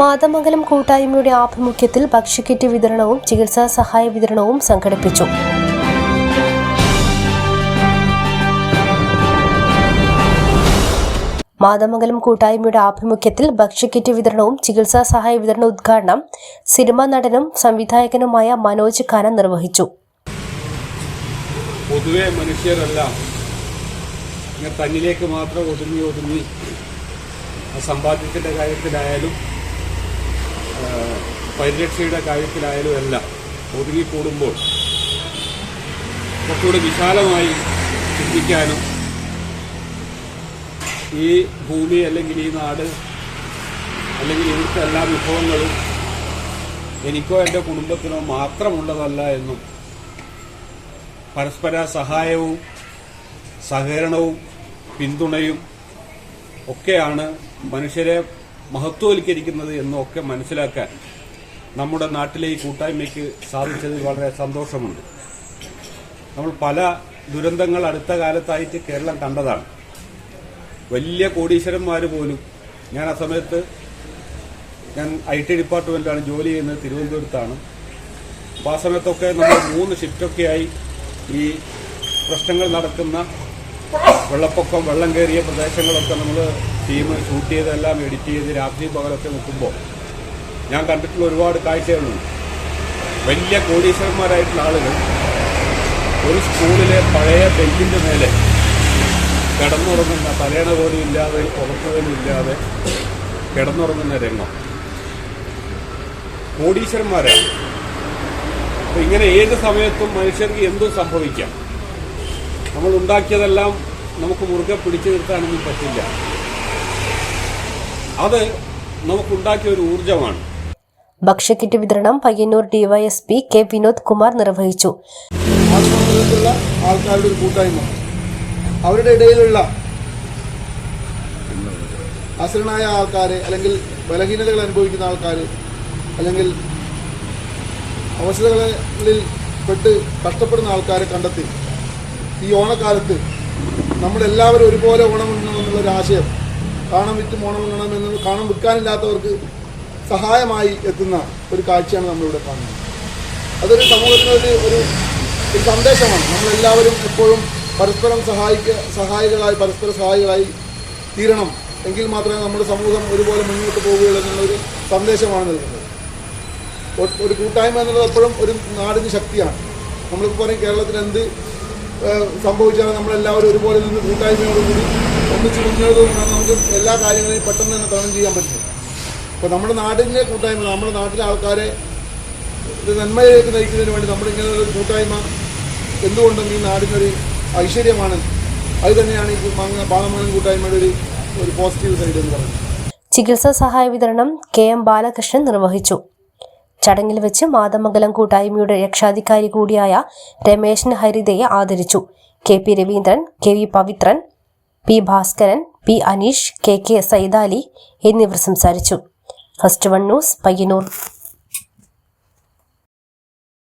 മാതമംഗലം കൂട്ടായ്മയുടെ ആഭിമുഖ്യത്തിൽ ഭക്ഷ്യക്കിറ്റ് വിതരണവും ചികിത്സാ സഹായ വിതരണവും സംഘടിപ്പിച്ചു. മാതമംഗലം കൂട്ടായ്മയുടെ ആഭിമുഖ്യത്തിൽ ഭക്ഷ്യക്കിറ്റ് വിതരണവും ചികിത്സാ സഹായ വിതരണ ഉദ്ഘാടനം സിനിമാ നടനും സംവിധായകനുമായ മനോജ് ഖാന നിർവഹിച്ചു. പൊതുവെ മനുഷ്യരെല്ലാം തന്നിലേക്ക് മാത്രം ഒതുങ്ങി ഒതുങ്ങി ആ സമ്പാദ്യത്തിന്റെ കാര്യത്തിലായാലും പരിരക്ഷയുടെ കാര്യത്തിലായാലും എല്ലാം ഒതുങ്ങിക്കൂടുമ്പോൾ കുറച്ചുകൂടി വിശാലമായി ചിന്തിക്കാനും ഈ ഭൂമി അല്ലെങ്കിൽ ഈ നാട് അല്ലെങ്കിൽ ഇവിടുത്തെ എല്ലാ വിഭവങ്ങളും എനിക്കോ എന്റെ കുടുംബത്തിനോ മാത്രമുള്ളതല്ല എന്നും പരസ്പര സഹായവും സഹകരണവും പിന്തുണയും ഒക്കെയാണ് മനുഷ്യരെ മഹത്വവൽക്കരിക്കുന്നത് എന്നൊക്കെ മനസ്സിലാക്കാൻ നമ്മുടെ നാട്ടിലെ ഈ കൂട്ടായ്മയ്ക്ക് സാധിച്ചതിൽ വളരെ സന്തോഷമുണ്ട്. നമ്മൾ പല ദുരന്തങ്ങൾ അടുത്ത കാലത്തായിട്ട് കേരളം കണ്ടതാണ്. വലിയ കോടീശ്വരന്മാർ പോലും ഞാൻ ആ സമയത്ത് ഞാൻ ഐ ടി ഡിപ്പാർട്ട്മെന്റിലാണ് ജോലി ചെയ്യുന്നത് തിരുവനന്തപുരത്താണ്. അപ്പോൾ ആ സമയത്തൊക്കെ നമ്മൾ മൂന്ന് ഷിഫ്റ്റൊക്കെയായി ഈ പ്രശ്നങ്ങൾ നടക്കുന്ന വെള്ളപ്പൊക്കം വെള്ളം കയറിയ പ്രദേശങ്ങളൊക്കെ നമ്മൾ ടീം ഷൂട്ട് ചെയ്തെല്ലാം എഡിറ്റ് ചെയ്ത് രാത്രി പകലൊക്കെ നിൽക്കുമ്പോൾ ഞാൻ കണ്ടിട്ടുള്ള ഒരുപാട് കാഴ്ചകളുണ്ട്. വലിയ കോടീശ്വരന്മാരായിട്ടുള്ള ആളുകൾ ഒരു സ്കൂളിലെ പഴയ ബെഞ്ചിന്റെ മേലെ കിടന്നുറങ്ങുന്ന തലേണ പോലും ഇല്ലാതെ പുറത്തു ഇല്ലാതെ കിടന്നുറങ്ങുന്ന രംഗം. കോടീശ്വരന്മാരാണ് അപ്പം ഇങ്ങനെ ഏത് സമയത്തും മനുഷ്യർക്ക് എന്തും സംഭവിക്കാം. നമ്മൾ ഉണ്ടാക്കിയതെല്ലാം നമുക്ക് മുറുകെ പിടിച്ചു നിർത്താനൊന്നും പറ്റില്ല. അത് നമുക്കുണ്ടാക്കിയ ഒരു ഊർജമാണ് ഭക്ഷ്യക്കിറ്റ് വിതരണം പയ്യന്നൂർ ഡിവൈഎസ്പി കെ വിനോദ് കുമാർ നിർവഹിച്ചു. ആൾക്കാരുടെ ഒരു കൂട്ടായ്മ. അവരുടെ ഇടയിലുള്ള അസുരനായ ആൾക്കാർ അല്ലെങ്കിൽ ബലഹീനതകൾ അനുഭവിക്കുന്ന ആൾക്കാർ അല്ലെങ്കിൽ അവശതകളിൽ പെട്ട് കഷ്ടപ്പെടുന്ന ആൾക്കാരെ കണ്ടെത്തി. ഈ ഓണക്കാലത്ത് നമ്മളെല്ലാവരും ഒരുപോലെ ഓണം എന്നുള്ളൊരു ആശയം കാണം വിറ്റ് മോണം വേണം എന്ന് കാണം വിൽക്കാനില്ലാത്തവർക്ക് സഹായമായി എത്തുന്ന ഒരു കാഴ്ചയാണ് നമ്മളിവിടെ കാണുന്നത്. അതൊരു സമൂഹത്തിനൊരു ഒരു ഒരു സന്ദേശമാണ്. നമ്മളെല്ലാവരും എപ്പോഴും പരസ്പരം സഹായിക്ക സഹായികളായി പരസ്പര സഹായികളായി തീരണം. എങ്കിൽ മാത്രമേ നമ്മുടെ സമൂഹം ഒരുപോലെ മുന്നോട്ട് പോവുകയുള്ളൂ എന്നുള്ളൊരു സന്ദേശമാണ് നൽകുന്നത്. ഒരു കൂട്ടായ്മ എന്നുള്ളത് എപ്പോഴും ഒരു നാടിന് ശക്തിയാണ്. നമ്മളിപ്പോൾ പറയും കേരളത്തിൽ എന്ത് ഏഹ്, സംഭവിച്ചാലും നമ്മളെല്ലാവരും ഒരുപോലെ നിന്ന് കൂട്ടായ്മയോടുകൂടി ഒന്നിച്ച് മുന്നോട്ട് കൊണ്ടാണ് നമുക്ക് എല്ലാ കാര്യങ്ങളെയും പെട്ടെന്ന് തന്നെ തരണം ചെയ്യാൻ പറ്റും അപ്പോൾ നമ്മുടെ നാടിന്റെ കൂട്ടായ്മ നമ്മുടെ നാട്ടിലെ ആൾക്കാരെ ഒരു നന്മയിലേക്ക് നയിക്കുന്നതിന് വേണ്ടി നമ്മളിങ്ങനെ ഒരു കൂട്ടായ്മ എന്തുകൊണ്ടും ഈ നാടിനൊരു ഐശ്വര്യമാണ്. അത് തന്നെയാണ് ഈ മാങ്ങ കൂട്ടായ്മയുടെ ഒരു ഒരു പോസിറ്റീവ് സൈഡ് എന്ന് പറയുന്നത്. ചികിത്സാ സഹായ വിതരണം കെ എം ബാലകൃഷ്ണൻ നിർവഹിച്ചു. ചടങ്ങിൽ വെച്ച് മാതമംഗലം കൂട്ടായ്മയുടെ രക്ഷാധികാരി കൂടിയായ രമേശൻ ഹരിതയെ ആദരിച്ചു. K P Raveendran K V Pavithran P Bhaskaran P Aneesh K K Saidali എന്നിവർ സംസാരിച്ചു. First one news Payyanur.